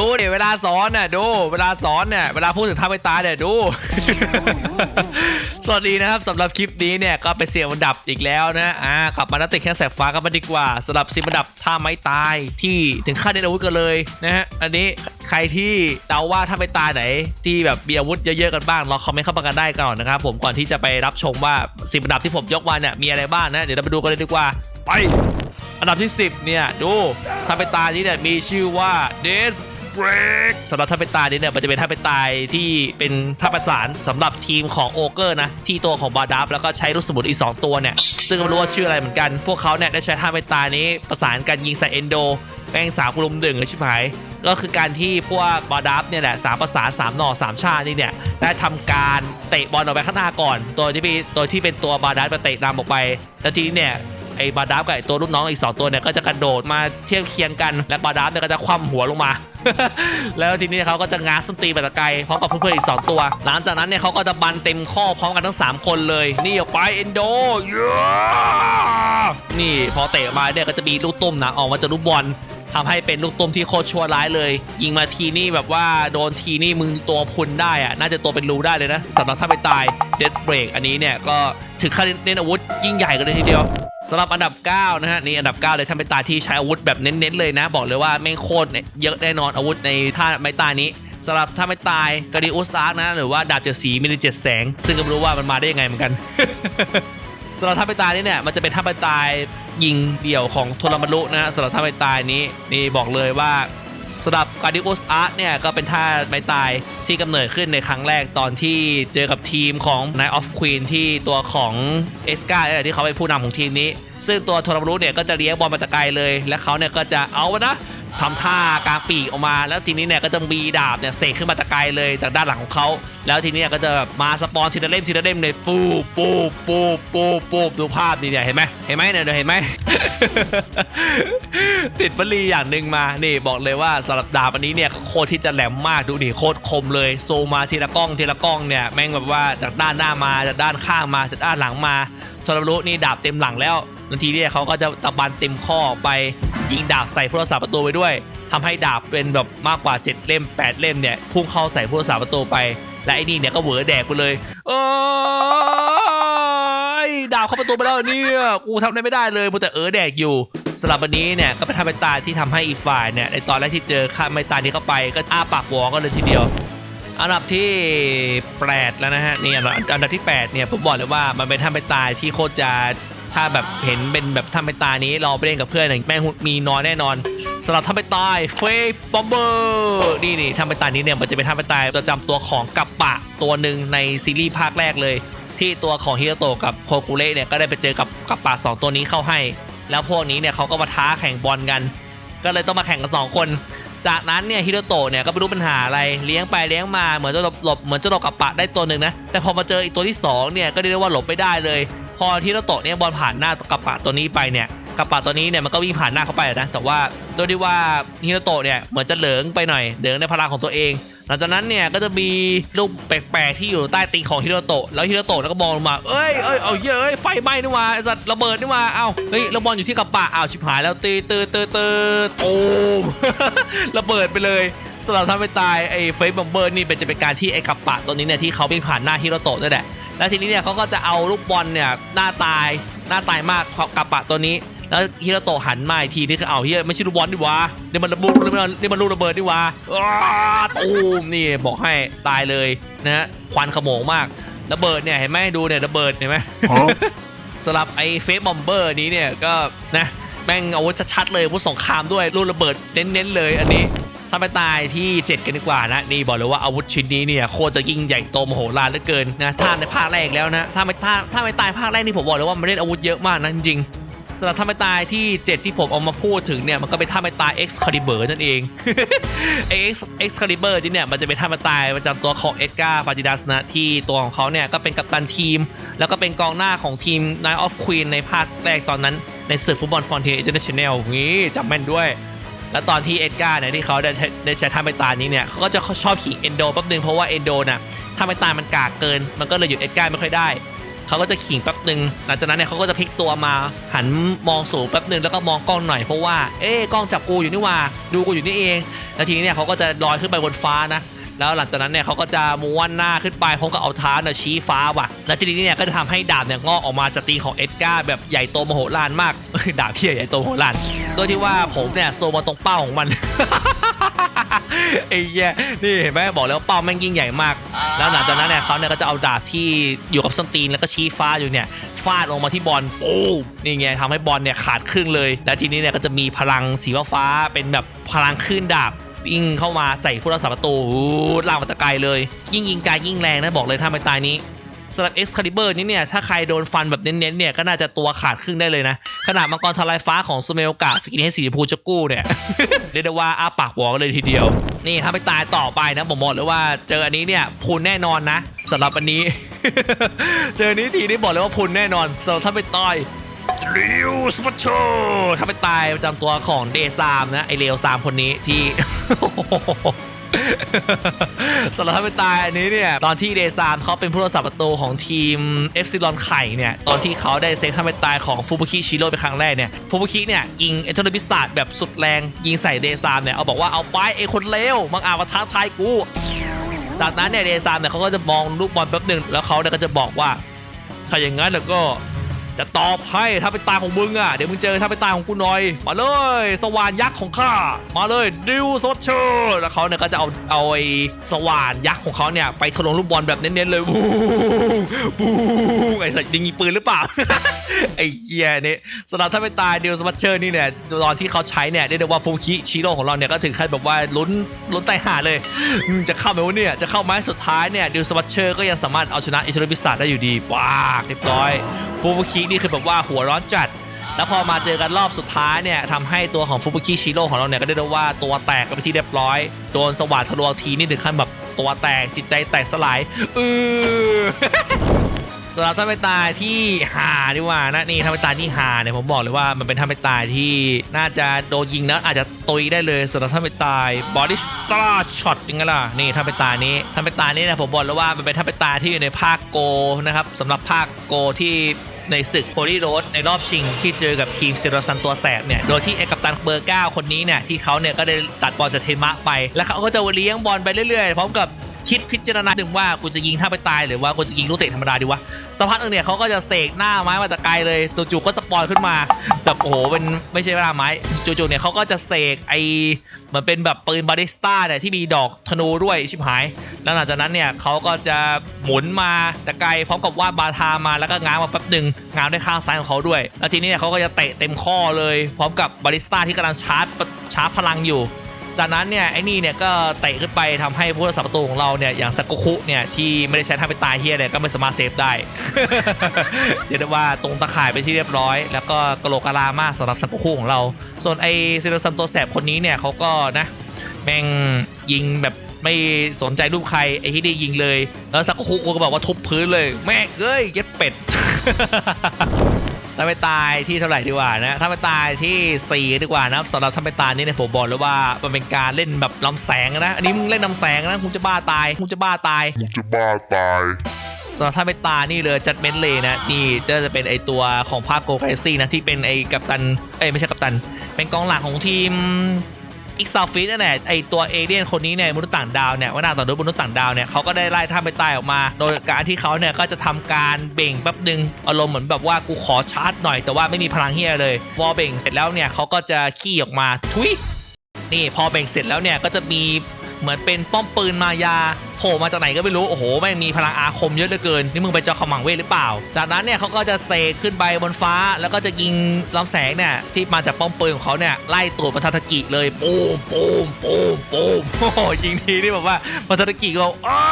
ดูเดี๋ยวเวลาสอนน่ะดู เวลาสอนเนี่ยเวลาพูดถึงท่าไม่ตายเนี่ยดู สวัสดีนะครับสำหรับคลิปนี้เนี่ยก็ไปเสียงอันดับอีกแล้วนะอ่ากลับมานักเตะแข้งแสบฟ้ากันมาดีกว่าสำหรับสิบอันดับท่าไม้ตายที่ถึงขั้นเน้นอาวุธกันเลยนะฮะอันนี้ใครที่เดาว่าถ้าไม่ตายไหน ที่แบบมีอาวุธเยอะๆกันบ้างลองคอมเมนต์เข้ามากันได้ก่อนนะครับผมก่อนที่จะไปรับชมว่าสิบอันดับที่ผมยกมาเนี่ยมีอะไรบ้างนะเดี๋ยวเราไปดูกันเลยดีกว่าไปอันดับที่ 10 เนี่ย ดูท่าเป็นตายนี้เนี่ยมีชื่อว่า Death Break สำหรับท่าเป็นตายนี้เนี่ยมันจะเป็นท่าเป็นตายที่เป็นท่าประสานสำหรับทีมของโอเกอร์นะที่ตัวของบาดับแล้วก็ใช้ลูกสมุนอีก 2 ตัวเนี่ย ซึ่งไม่รู้ว่าชื่ออะไรเหมือนกัน พวกเขาเนี่ยได้ใช้ท่าเป็นตายนี้ประสานกันยิงใส่เอนโดแป้งสามกลุ่มหนึ่งเลยชิบหายก็คือการที่พวกบาดับเนี่ยแหละสามประสานสามหน่อสามชาตินี่เนี่ยได้ทำการเตะบอลออกไปข้างหน้าก่อนโดยที่มีโดยที่เป็นตัวบาดับมาเตะนำออกไปแล้วทีนี้เนี่ย ไอ้บาดาฟกับไอ้ตัวลูกน้องอีก 2 ตัวเนี่ยก็จะกระโดดมาเทียบเคียงกัน และบาดาฟเนี่ยก็จะคว่ำหัวลงมา แล้วทีนี้เขาก็จะง้างส้นตีนไปตะไกลพร้อมกับเพื่อนๆอีก 2 ตัว หลังจากนั้นเนี่ยเขาก็จะบันเต็มข้อพร้อมกันทั้ง 3 คนเลย นี่ออกไปเอนโดนี่พอเตะมาเนี่ยก็จะมีลูกตุ้มนะออกมาจากลูกบอล ทำให้เป็นลูกตุ้มที่โคตรชั่วร้ายเลย ยิงมาทีนี่แบบว่าโดนทีนี่มึงตัวพุนได้อะน่าจะตัวเป็นรูได้เลยนะสำหรับถ้าไปตายเดสเบรกอันนี้เนี่ยก็ถึงขั้นเน้นอาวุธยิ่งใหญ่กันเลยทีเดียวสำหรับอันดับ 9 นะฮะนี่อันดับ 9 เลยท่านไปตายที่ใช้อาวุธแบบเน้นๆเลยนะ บอกเลยว่าแม่งโคตรเยอะแน่นอนอาวุธในท่าไม้ตายนี้สำหรับท่าไม้ตายกาดิอุสอาร์กนะ หรือว่าดาบเจ็ดสีมินิเจ็ดแสง ซึ่งก็ไม่รู้ว่ามันมาได้ยังไงเหมือนกันสำหรับท่าไม้ตายนี้เนี่ยมันจะเป็นท่าไม้ตาย ยิงเดี่ยวของโทรมารุนะฮะสำหรับท่าไม้ตายนี้นี่บอกเลยว่าสำหรับกาดิโอสอาร์ตเนี่ยก็เป็นท่าไม้ตายที่กำเนิดขึ้นในครั้งแรกตอนที่เจอกับทีมของนายออฟควีนที่ตัวของเอสกาเนี่ยที่เขาเป็นผู้นำของทีมนี้ ซึ่งตัวโทรมารุเนี่ยก็จะเลี้ยงบอลมาตะไกลเลย และเขาเนี่ยก็จะเอาวะนะ ทำท่ากลางปีกออกมา แล้วทีนี้เนี่ยก็จะมีดาบเนี่ยเสกขึ้นมาตะไกลเลยจากด้านหลังของเขา แล้วทีนี้ก็จะมาสปอนทีละเล่มทีละเล่มเลยปูปูปูปูปูดูภาพนี่เนี่ยเห็นไหมเห็นไหมเนี่ยเห็นไหมติดฟลีอย่างหนึ่งมา นี่บอกเลยว่าสำหรับดาบอันนี้เนี่ยโคตรที่จะแหลมมากดูดิโคตรคมเลยโซมาทีละกล้องทีละกล้องเนี่ยแม่งแบบว่าจากด้านหน้ามาจากด้านข้างมาจากด้านหลังมา โทรรุนี่ดาบเต็มหลังแล้วนาทีเนี่ยเขาก็จะตะบันเต็มข้อไปยิงดาบใส่ผู้รักษาประตูไปด้วยทำให้ดาบเป็นแบบมากกว่า 7 เล่ม 8 เล่มเนี่ยพุ่งเข้าใส่ผู้รักษาประตูไป และไอ้นี่เนี่ยก็เหวอแดกไปเลยเอ้ยดาบเข้าประตูไปแล้วเนี่ยกูทำอะไรไม่ได้เลยมัวแต่เออแดกอยู่สำหรับวันนี้เนี่ยก็เป็นท่าไม้ตายที่ทำให้อีกฝ่ายเนี่ยในตอนแรกที่เจอข้าไม้ตายนี้เข้าไปก็อ้าปากวอกันเลยทีเดียว อันดับที่ 8 แล้วนะฮะนี่อันดับอันดับที่8เนี่ยผมบอกเลยว่ามันเป็นท่าไม้ตายที่โคตรจะถ้าแบบเห็นเป็นแบบท่าไม้ตายนี้เราไปเล่นกับเพื่อนเนี่ยแม่งมีน้อยแน่นอนสำหรับท่าไม้ตายเฟย์บอมเบอร์นี่นี่ท่าไม้ตายนี้เนี่ยมันจะเป็นท่าไม้ตายประจำตัวของกัปปะตัวหนึ่งในซีรีส์ภาคแรกเลย ที่ตัวของฮิโรโตะกับโคคุเระเนี่ยก็ได้ไปเจอกับกัปปะสองตัวนี้เข้าให้ แล้วพวกนี้เนี่ยเขาก็มาท้าแข่งบอลกัน ก็เลยต้องมาแข่งกันสองคน จากนั้นเนี่ยฮิโรโตะเนี่ยก็ไม่รู้ปัญหาอะไรเลี้ยงไปเลี้ยงมาเหมือนจะหลบหลบเหมือนจะหลบกับปะได้ตัวหนึ่งนะแต่พอมาเจออีกตัวที่สองเนี่ยก็เรียกได้ว่าหลบไม่ได้เลย พอฮิโรโตะเนี่ยบอลผ่านหน้ากับปะตัวนี้ไปเนี่ยกับปะตัวนี้เนี่ยมันก็วิ่งผ่านหน้าเข้าไปนะแต่ว่าโดยที่ว่าฮิโรโตะเนี่ยเหมือนจะเหลิงไปหน่อยเหลิงในพลังของตัวเอง ลังจากนั้นเนี่ยก็จะมีลูกแปลกๆที่อยู่ใต้ตีนของฮิโรโตะแล้วฮิโรโตะแล้วก็มองลงมาเอ้ยเอ้ยเอาเยอะเอ้ยไฟไหม้นี่หว่าไอ้สัตว์ระเบิดนี่หว่าเอ้าเฮ้ยแล้วบอลอยู่ที่กระปะอ้าวชิบหายแล้วตีตืดตืดตืดโอ้มระเบิดไปเลยสำหรับท่านไม่ตายไอ้เฟสบอมเบอร์นี่เป็นจะเป็นการที่ไอ้กระปะตัวนี้เนี่ยที่เขาวิ่งผ่านหน้าฮิโรโตะนั่แหละแล้วทีนี้เนี่ยเขาก็จะเอาลูกบอลเนี่ยหน้าตายหน้าตายมากกระปะตัวนี้ แล้วฮิโรโตะหันมาอีกทีนี่คือเอาเฮียไม่ใช่ลูกบอลนี่หวะนี่มันระเบิดนี่มันนี่มันลูกระเบิดนี่หวะอ้าตูมนี่บอกให้ตายเลยนะฮะควันขโมงมากระเบิดเนี่ยเห็นไหมดูเนี่ยระเบิดเห็นไหมสำหรับไอ้เฟสบอมเบอร์นี้เนี่ยก็นะแม่งอาวุธชัดๆเลยอาวุธสงครามด้วยลูกระเบิดเน้นๆเลยอันนี้ถ้าไปตายที่ 7 กันดีกว่านะ นี่บอกเลยว่าอาวุธชิ้นนี้เนี่ยโคตรจะยิ่งใหญ่โตมโหฬารเหลือเกินนะถ้าในภาคแรกแล้วนะถ้าไม่ถ้าถ้าไม่ตายภาคแรกนี่ผมบอกเลยว่ามันเล่นอาวุธเยอะมากนะจริงๆ สำหรับท่าไม่ตายที่ 7 ที่ผมเอามาพูดถึงเนี่ย มันก็เป็นท่าไม่ตาย X Caliber นั่นเองไอ้ X X Caliber ที่เนี่ย มันจะเป็นท่าไม่ตายประจำตัวของเอ็ดการ์ฟาติดัสนะที่ตัวของเขาเนี่ย ก็เป็นกัปตันทีม แล้วก็เป็นกองหน้าของทีม Night of Queen ในภาคแรกตอนนั้น ในศึกฟุตบอลฟอนเทียอินเตอร์เนชั่นแนลงี้จำแม่นด้วย แล้วตอนที่เอ็ดการ์เนี่ยที่เขาได้ใช้ได้ใช้ท่าไม่ตายนี้เนี่ยเขาก็จะชอบขิงเอนโดแป๊บนึงเพราะว่าเอนโดน่ะท่าไม่ตายมันกากเกิน มันก็เลยหยุดเอ็ดการ์ไม่ค่อยได้ เขาก็จะขิงแป๊บหนึ่งหลังจากนั้นเนี่ยเขาก็จะพลิกตัวมา หันมองสูงแป๊บหนึ่งแล้วก็มองกล้องหน่อยเพราะว่าเอ๊กล้องจับกูอยู่นี่ว่า ดูกูอยู่นี่เองแล้วทีนี้เนี่ยเขาก็จะลอยขึ้นไปบนฟ้านะแล้วหลังจากนั้นเนี่ยเขาก็จะม้วนหน้าขึ้นไปพร้อมกับเอาเท้าเนี่ยชี้ฟ้าว่ะ แล้วทีนี้เนี่ยก็จะทำให้ดาบเนี่ยงอกออกมาจากตีของเอ็ดการ์แบบใหญ่โตมโหฬารมาก ดาบเพี้ยใหญ่โตมโหฬารโดยที่ว่าผมเนี่ยโซมาตรงเป้าของมัน ไอ้เหี้ยนี่เห็นไหมบอกแล้วเป้าแม่งยิ่งใหญ่มาก แล้วหลังจากนั้นเนี่ยเขาเนี่ยก็จะเอาดาบที่อยู่กับส้นตีนแล้วก็ชี้ฟ้าอยู่เนี่ยฟาดลงมาที่บอลโอ้นี่ไงทำให้บอลเนี่ยขาดครึ่งเลย และทีนี้เนี่ยก็จะมีพลังสีฟ้าเป็นแบบพลังคลื่นดาบวิ่งเข้ามาใส่ผู้รักษาประตูหูล่างมาตะไกลเลย ยิ่งยิงไกลยิ่งแรงนะบอกเลยถ้าไม่ตายนี้ สำหรับ Excalibur นี่เนี่ย ถ้าใครโดนฟันแบบเน้นๆเนี่ย ก็น่าจะตัวขาดครึ่งได้เลยนะ ขนาดมังกรทลายฟ้าของซูเมลกะสกินเฮดสีชมพูจะกู้เนี่ย เรียกได้ว่าอาปากบอกกันเลยทีเดียว นี่ถ้าไม่ตายต่อไปนะผมบอกเลยว่าเจออันนี้เนี่ยพุนแน่นอนนะสำหรับอันนี้ เจอนี้ทีนี้บอกเลยว่าพุนแน่นอนสำหรับถ้าไม่ตายริวสปัชโชถ้าไม่ตายประจำตัวของเดซามนะไอเลวซามคนนี้ที่ สำหรับถ้าไม่ตายอันนี้เนี่ย ตอนที่เดซามเขาเป็นผู้รักษาประตูของทีมเอฟซิลอนไข่เนี่ย ตอนที่เขาได้เซฟถ้าไม่ตายของฟูบุคิชิโร่เป็นครั้งแรกเนี่ยฟูบุคิเนี่ยยิงเอเทอร์บิสซาดแบบสุดแรง ยิงใส่เดซามเนี่ย เอาบอกว่าเอาไปไอ้คนเลวมังอาจมาท้าทายกู จากนั้นเนี่ยเดซามเนี่ยเขาก็จะมองลูกบอลแป๊บหนึ่งแล้วเขาเนี่ยก็จะบอกว่าถ้าอย่างนั้นแล้วก็ จะตอบให้ถ้าเป็นตาของมึงอะเดี๋ยวมึงเจอถ้าเป็นตาของกูหน่อย มาเลย สว่านยักษ์ของข้ามาเลยดิวสวอตเชอร์แล้วเขาเนี่ยก็จะเอาเอาไอ้สว่านยักษ์ของเขาเนี่ยไปทะลวงลูกบอลแบบเน้นๆเลยบูงบูงไอ้สัตว์ยิงปืนหรือเปล่าไอ้เกียนี่สำหรับถ้าเป็นตายดิวสวอตเชอร์นี่เนี่ยตอนที่เขาใช้เนี่ยเรียกได้ว่าฟูคิชิโร่ของเราเนี่ยก็ถึงขั้นแบบว่าลุ้นลุ้นตายห่าเลยจะเข้าไหมวะเนี่ยจะเข้าไหมสุดท้ายเนี่ยดิวสวัตเชอร์ก็ยังสามารถเอาชนะอิตาลีบิสาได้อยู่ดีว้าเรียบร้อยฟูบุคินี่คือแบบว่าหัวร้อนจัด แล้วพอมาเจอกันรอบสุดท้ายเนี่ยทำให้ตัวของฟูบุคิชิโร่ของเราเนี่ยก็ได้รียกว่าตัวแตกกันไปที่เรียบร้อยโดนสวัสดทะลวงทีนี่ถึงขั้นแบบตัวแตกจิตใจแตกสลายเออสำหรับท่าไม่ตายที่หาดีกว่านะนี่ท่าไม่ตายที่หาเนี่ยผมบอกเลยว่ามันเป็นท่าไม่ตายที่น่าจะโดนยิงแล้วอาจจะตุยได้เลยสำหรับท่าไม่ตายบอดี้สตาร์ช็อตยังไงล่ะนี่ท่าไมตายนี้ท่าไมตายนี้นะผมบอกเลยว่ามันเป็นท่าไมตายที่อยู่ในภาคโกนะครับสำหรับภาคโกที่ ในศึกโพลีโรสในรอบชิงที่เจอกับทีมเซโรซันตัวแสบเนี่ย โดยที่เอกัปตันเบอร์เก้าคนนี้เนี่ย ที่เขาเนี่ยก็ได้ตัดบอลจากเทมะไป แล้วเขาก็จะเลี้ยงบอลไปเรื่อยๆ พร้อมกับ คิดพิจารณาถึงว่ากูจะยิงท่าไปตายหรือว่ากูจะยิงลูกเตะธรรมดาดีวะสักพักนึงเนี่ยเขาก็จะเสกหน้าไม้มาแต่ไกลเลยจู่ๆก็สปอยขึ้นมาแบบโอ้โหเป็นไม่ใช่เวลาไม้จู่ๆเนี่ยเขาก็จะเสกไอเหมือนเป็นแบบปืนบาริสต้าเนี่ยที่มีดอกธนูด้วยชิบหาย แล้วหลังจากนั้นเนี่ยเขาก็จะหมุนมาแต่ไกลพร้อมกับวาดบาทามาแล้วก็ง้างมาแป๊บหนึ่งง้างด้วยข้างซ้ายของเขาด้วย แล้วทีนี้เนี่ยเขาก็จะเตะเต็มข้อเลย พร้อมกับบาริสต้าที่กำลังชาร์จชาร์จพลังอยู่ จากนั้นเนี่ยไอ้นี่เนี่ยก็เตะขึ้นไปทำให้ผู้รักษาประตูของเราเนี่ยอย่างซากุคุเนี่ยที่ไม่ได้ใช้ท่าไปตายเฮียเนี่ยก็ไม่สามารถเซฟได้เรียกได้ว่าตรงตะข่ายไปที่เรียบร้อย แล้วก็กะโหลกกะลามากสำหรับซากุคุของเรา ส่วนไอเซโรซันตัวแสบคนนี้เนี่ยเขาก็นะแม่งยิงแบบไม่สนใจรูปใครไอ้ที่ได้ยิงเลย แล้วซากุคุก็บอกว่าทุบพื้นเลย แม่เอ้ยเย็ดเป็ด ถ้าไปตายที่เท่าไหร่ดีกว่านะถ้าไปตายที่ 4 ดีกว่านะสำหรับถ้าไปตายนี่เนี่ยผมบอกเลยว่ามันเป็นการเล่นแบบลำแสงนะอันนี้มึงเล่นลำแสงนะคุณจะบ้าตายคุณจะบ้าตายมึงจะบ้าตายสำหรับถ้าไปตายนี่เลยจัดเมนเลยนะนี่จะจะเป็นไอตัวของภาคโกไกซี่นะที่เป็นไอกัปตันเอ้ยไม่ใช่กัปตัน เป็นกองหลังของทีม อีกซาฟิสนั่นแหละไอตัวเอเลี่ยนคนนี้เนี่ยมนุษย์ต่างดาวเนี่ยว่านาต่อด้วยมนุษย์ต่างดาวเนี่ยเขาก็ได้ไล่ท่าไปตายออกมา โดยการที่เขาเนี่ยก็จะทำการเบ่งแป๊บหนึ่งอารมณ์เหมือนแบบว่ากูขอชาร์จหน่อยแต่ว่าไม่มีพลังเฮียเลยพอเบ่งเสร็จแล้วเนี่ยเขาก็จะขี้ออกมาทุยนี่พอเบ่งเสร็จแล้วเนี่ยก็จะมีเหมือนเป็นป้อมปืนมายา โผล่มาจากไหนก็ไม่รู้โอ้โหแม่งมีพลังอาคมเยอะเหลือเกินนี่มึงเป็นเจ้าขมังเวทหรือเปล่า จากนั้นเนี่ยเขาก็จะเสกขึ้นไปบนฟ้า แล้วก็จะยิงลำแสงเนี่ยที่มาจากป้อมปืนของเขาเนี่ยไล่ตูดมาทาทกิเลยปูมปูมปูมปูมโอ้โหยิงทีนี่แบบว่ามาทาทกิเราอ้า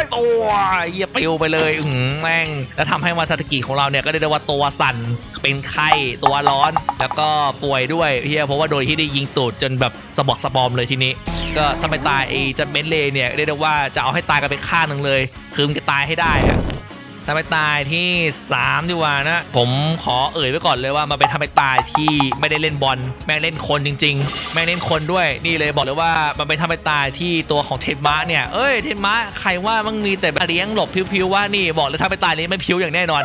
ยตัวเหี้ยปิวไปเลยอือหือแม่งแล้วทำให้มาทาทกิของเราเนี่ยก็ได้ด้ว่าตัวสั่นเป็นไข้ตัวร้อน แล้วก็ป่วยด้วยเฮียเพราะว่าโดยที่ได้ยิงตูดจนแบบสะบอกสะบอมเลยทีนี้ ก็ถ้าไม่ตายไอ้จัดเบนเลเนี่ยเรียกได้ว่าจะเอาให้ตายกันไปข้างหนึ่งเลย คือมันจะตายให้ได้อะทำไปตายที่ 3 ดีกว่านะ ผมขอเอ่ยไว้ก่อนเลยว่ามันเป็นทำไปตายที่ไม่ได้เล่นบอลแม่งเล่นคนจริง ๆ แม่งเล่นคนด้วยนี่เลยบอกเลยว่ามันเป็นทำไปตายที่ตัวของเทนมะเนี่ยเอ้ยเทนมะใครว่ามันมีแต่เลี้ยงหลบพิวๆว่านี่บอกเลยทำไปตายนี้ไม่พิวอย่างแน่นอน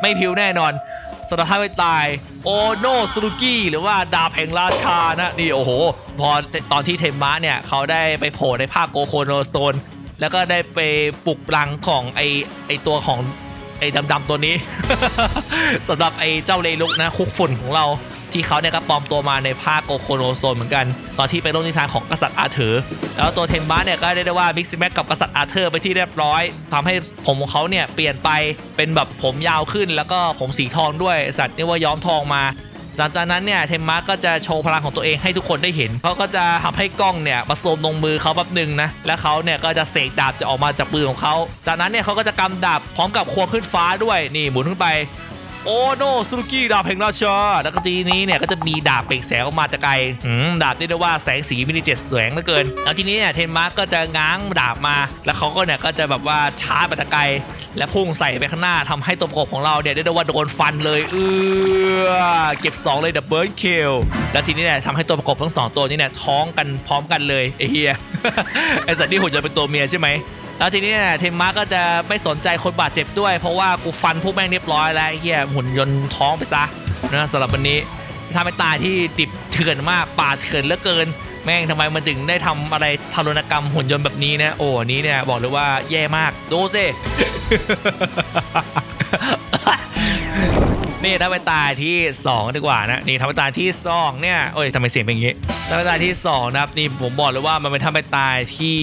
ไม่พิวแน่นอนสำหรับท่าไปตาย โอโนสุรุกิหรือว่าดาบแห่งราชานะนี่โอ้โห พอตอนที่เทมมะเนี่ยเขาได้ไปโผล่ในภาคโกโคโนสโตนแล้วก็ได้ไปปลุกปลังของไอไอตัวของ ไอ้ดำๆตัวนี้สำหรับไอ้เจ้าเลลุกนะคุกฝุ่นของเราที่เขาเนี่ยก็ปลอมตัวมาในภาคโกโคโนโซนเหมือนกัน ตอนที่ไปร่วมนิทานของกษัตริย์อาเธอร์แล้วตัวเทมบ้าเนี่ยก็ได้ได้ว่ามิกซิแม็กกับกษัตริย์อาเธอร์ไปที่เรียบร้อยทำให้ผมของเขาเนี่ยเปลี่ยนไปเป็นแบบผมยาวขึ้นแล้วก็ผมสีทองด้วยสัตว์นี่ว่าย้อมทองมา หลังจากนั้นเนี่ยเทมมาร์ก็จะโชว์พลังของตัวเองให้ทุกคนได้เห็นเขาก็จะทำให้กล้องเนี่ยมาโซมลงมือเขาแป๊บหนึ่งนะและเขาเนี่ยก็จะเสกดาบจะออกมาจากมือของเขาจากนั้นเนี่ยเขาก็จะกำดาบพร้อมกับควงขึ้นฟ้าด้วยนี่หมุนขึ้นไปโอ้โนสุรุกิดาบแห่งราชาแล้วก็ทีนี้เนี่ยก็จะมีดาบเปล่งแสงออกมาจากไกลหืมดาบเรียกได้ว่าแสงสีมินิเจ็ดแสงเหลือเกินแล้วทีนี้เนี่ยเทนมาร์กก็จะง้างดาบมา แล้วเขาก็เนี่ยก็จะแบบว่าชาร์จมาจากไกล และพุ่งใส่ไปข้างหน้าทำให้ตัวประกบของเราเนี่ยได้ได้ว่าโดนฟันเลยเออเก็บ 2 เลยดับเบิลคิลแล้วทีนี้เนี่ยทำให้ตัวประกบทั้งสองตัวนี้เนี่ยท้องกันพร้อมกันเลยไอ้เฮียไอ้สัตว์ที่หุ่นจะเป็นตัวเมียใช่ไหมแล้วทีนี้เนี่ยเทมมาก็จะไม่สนใจคนบาดเจ็บด้วย เพราะว่ากูฟันพวกแม่งเรียบร้อยแล้วไอ้เหี้ยหุ่นยนต์ท้องไปซะนะสำหรับวันนี้ทำให้ตายที่ดิบเถื่อนมากป่าเถื่อนเหลือเกิน แม่งทำไมมันถึงได้ทำอะไรทารุณกรรมหุ่นยนต์แบบนี้นะ โอ้นนี้เนี่ยบอกเลยว่าแย่มาก ดูสิ นี่ถ้าไปตายที่ 2 ดีกว่านะนี่ถ้าไปตายที่2เนี่ยโอ้ยทำไมเสียงเป็นอย่างงี้ถ้าไปตายที่2นะครับนี่ผมบอกเลยว่ามันเป็นถ้าไปตายที่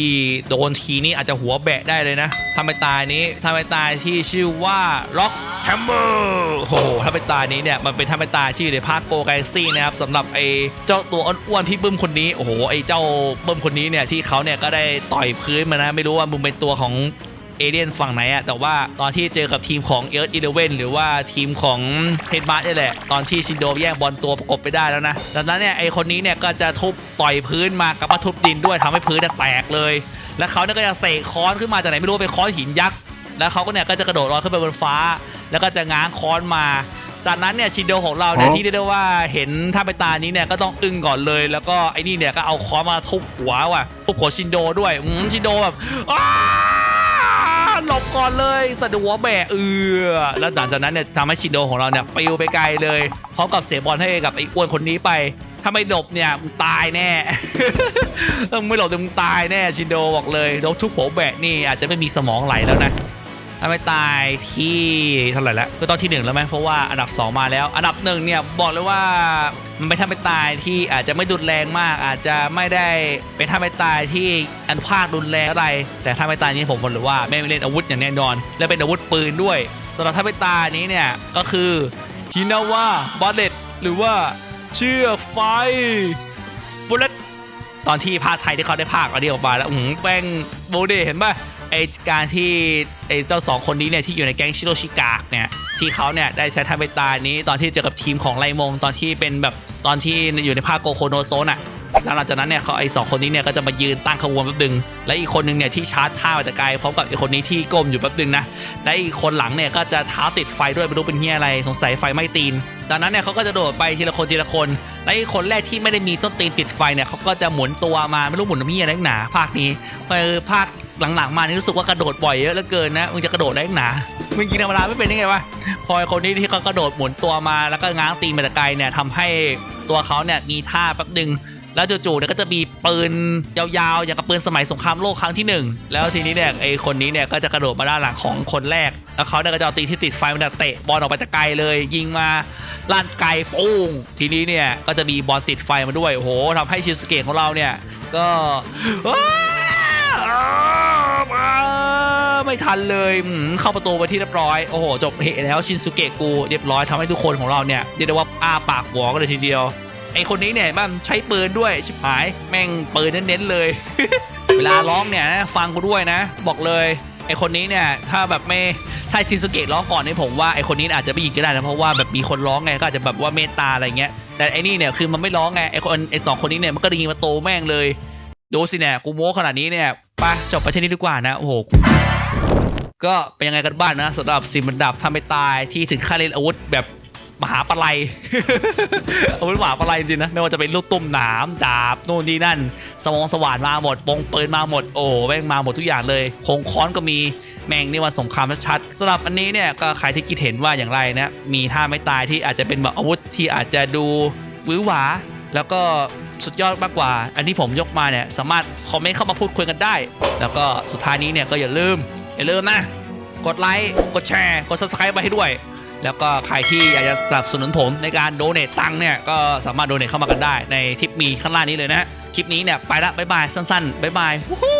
โดนทีนี่อาจจะหัวแบะได้เลยนะถ้าไปตายนี้ถ้าไปตายที่ชื่อว่าล็อกแฮมเมอร์โอ้โหถ้าไปตายนี้เนี่ยมันเป็นถ้าไปตายที่อยู่ในภาคโกไกซี่นะครับสำหรับไอ้เจ้าตัวอ้วนๆที่บึ้มคนนี้โอ้โหไอ้เจ้าบึ้มคนนี้เนี่ยที่เขาเนี่ยก็ได้ต่อยพื้นมานะไม่รู้ว่ามึงเป็นตัวของ เอเลียนฝั่งไหนอะแต่ว่าตอนที่เจอกับทีมของเอิร์ธอีเลเวนหรือว่าทีมของเทนบาร์นี่แหละ ตอนที่ชินโดแย่งบอลตัวประกบไปได้แล้วนะดังนั้นเนี่ยไอคนนี้เนี่ยก็จะทุบต่อยพื้นมากับมาทุบดินด้วยทำให้พื้นเนี่ยแตกเลย แล้วเขาเนี่ยก็จะเสกค้อนขึ้นมาจากไหนไม่รู้เป็นค้อนหินยักษ์แล้วเขาก็เนี่ยก็จะกระโดดลอยขึ้นไปบนฟ้า แล้วก็จะง้างค้อนมาจากนั้นเนี่ยชินโดของเราเนี่ยที่เรียกได้ว่าเห็นท่าไปตานี้เนี่ยก็ต้องอึ้งก่อนเลย แล้วก็ไอ้นี่เนี่ยก็เอาค้อนมาทุบหัวว่ะทุบหัวชินโดด้วยอืมชินโดแบบอ้า หลบก่อนเลยสะดวกแบะเอือแล้วหลังจากนั้นเนี่ยทำให้ชินโดของเราเนี่ยปลิวไปไกลเลยพร้อมกับเสียบอลให้กับไอ้อ้วนคนนี้ไปถ้าไม่หลบเนี่ยมึงตายแน่ถ้ามึงไม่หลบมึงตายแน่ชินโดบอกเลยโดนทุบหัวแบะนี่อาจจะไม่มีสมองไหลแล้วนะ ถ้าไม่ตายที่เท่าไหร่แล้วก็ต้องที่หนึ่งแล้วไหมเพราะว่าอันดับ 2 มาแล้ว อันดับหนึ่งเนี่ยบอกเลยว่ามันไม่ทำไปตายที่อาจจะไม่ดุนแรงมาก อาจจะไม่ได้เป็นท่าไปตายที่อันภาครุนแรงอะไร แต่ถ้าไม่ตายนี้ผมบอกเลยว่าไม่เล่นอาวุธอย่างแน่นอน และเป็นอาวุธปืนด้วยสำหรับท่าไปตายนี้เนี่ยก็คือฮินาวาบอลเลตหรือว่าเชือกไฟบุลเลตตอนที่ภาคไทยที่เขาได้ภาคอันนี้ออกมาแล้วอืมแป้งโบเดเห็นป่ะ ไอการที่ไอเจ้าสองคนนี้เนี่ยที่อยู่ในแก๊งชิโรชิกากเนี่ยที่เขาเนี่ยได้ใช้ทาเบตานี้ตอนที่เจอกับทีมของไลมงตอนที่เป็นแบบตอนที่อยู่ในภาคโกโคโนโซนอะแล้วหลังจากนั้นเนี่ยเขาไอสองคนนี้เนี่ยก็จะมายืนตั้งขบวนแป๊บนึง และอีกคนนึงเนี่ยที่ชาร์จท่ามาแต่ไกลพร้อมกับอีกคนนี้ที่ก้มอยู่แป๊บนึงนะ และอีกคนหลังเนี่ยก็จะเท้าติดไฟด้วยไม่รู้เป็นเฮียอะไรสงสัยไฟไม้ตีนดังนั้นเนี่ยเขาก็จะโดดไปทีละคนทีละคน และไอ้คนแรกที่ไม่ได้มีส้นตีนติดไฟเนี่ยเขาก็จะหมุนตัวมาไม่รู้หมุนมีอะไรหนาภาคนี้คือภาค หลังๆมานี่รู้สึกว่ากระโดดบ่อยเยอะเหลือเกินนะมึงจะกระโดดได้หนามึงกินธรรมดาไม่เป็นได้ไงวะพอคนนี้ที่เขากระโดดหมุนตัวมาแล้วก็ง้างตีนมาแต่ไกลเนี่ยทำให้ตัวเขาเนี่ยมีท่าแป๊บนึงแล้วจู่ๆเนี่ยก็จะมีปืนยาวๆอย่างกับปืนสมัยสงครามโลกครั้งที่หนึ่งแล้วทีนี้เนี่ยไอคนนี้เนี่ยก็จะกระโดดมาด้านหลังของคนแรก แล้วเขาเนี่ยก็จะเอาตีที่ติดไฟมันเนี่ยเตะบอลออกไปแต่ไกลเลย ยิงมาลั่นไกลโป้งทีนี้เนี่ยก็จะมีบอลติดไฟมาด้วยโอ้โหทำให้ชิสเกะของเราเนี่ยก็ อ้าวอ้าวไม่ทันเลยเข้าประตูไปที่เรียบร้อย โอ้โห จบเหตุแล้วชินสุเกะกูเรียบร้อยทำให้ทุกคนของเราเนี่ยเรียกได้ว่าอ้าปากหัวกันเลยทีเดียว ไอคนนี้เนี่ยมันใช้ปืนด้วยชิบหาย แม่งปืนเน้นๆเลย เวลาร้องเนี่ยฟังกูด้วยนะ บอกเลยไอคนนี้เนี่ยถ้าแบบไม่ถ้าชินสุเกะร้องก่อนเนี่ยผมว่าไอคนนี้อาจจะไม่ยิงก็ได้นะเพราะว่าแบบมีคนร้องไงก็อาจจะแบบว่าเมตตาอะไรเงี้ยแต่ไอนี่เนี่ยคือมันไม่ร้องไงไอคนไอสองคนนี้เนี่ยมันก็ยิงมาโตแม่งเลยดูสิเนี่ยกูโม้ขนาดนี้เนี่ย ไปจบไปที่นี้ดีกว่านะโอ้โหก็เป็นยังไงกันบ้างนะสำหรับสิบันดับทำไปตายที่ถึงขั้นเล่นอาวุธแบบมหาปลัยอาวุธมหาปลัยจริงนะไม่ว่าจะเป็นลูกตุ้มหนามดาบนู่นนี่นั่น สมองสว่านมาหมดปงปืนมาหมดโอ้แม่งมาหมดทุกอย่างเลยคงค้อนก็มีแม่งนี่ว่าสงครามชัดๆสำหรับอันนี้เนี่ยก็ใครที่คิดเห็นว่าอย่างไรนะมีท่าไม่ตายที่อาจจะเป็นแบบอาวุธที่อาจจะดูหวือหวาแล้วก็ สุดยอดมากกว่า อันที่ผมยกมาเนี่ยสามารถคอมเมนต์เข้ามาพูดคุยกันได้ แล้วก็สุดท้ายนี้เนี่ยก็อย่าลืม อย่าลืมนะ กดไลค์กดแชร์ กด subscribe ไปให้ด้วย แล้วก็ใครที่อยากจะสนับสนุนผมในการโดเนตตังเนี่ยก็สามารถโดเนตเข้ามากันได้ในทิปมีข้างล่างนี้เลยนะคลิปนี้เนี่ยไปละบ๊ายบายสั้นๆบ๊ายบายวู้ฮู้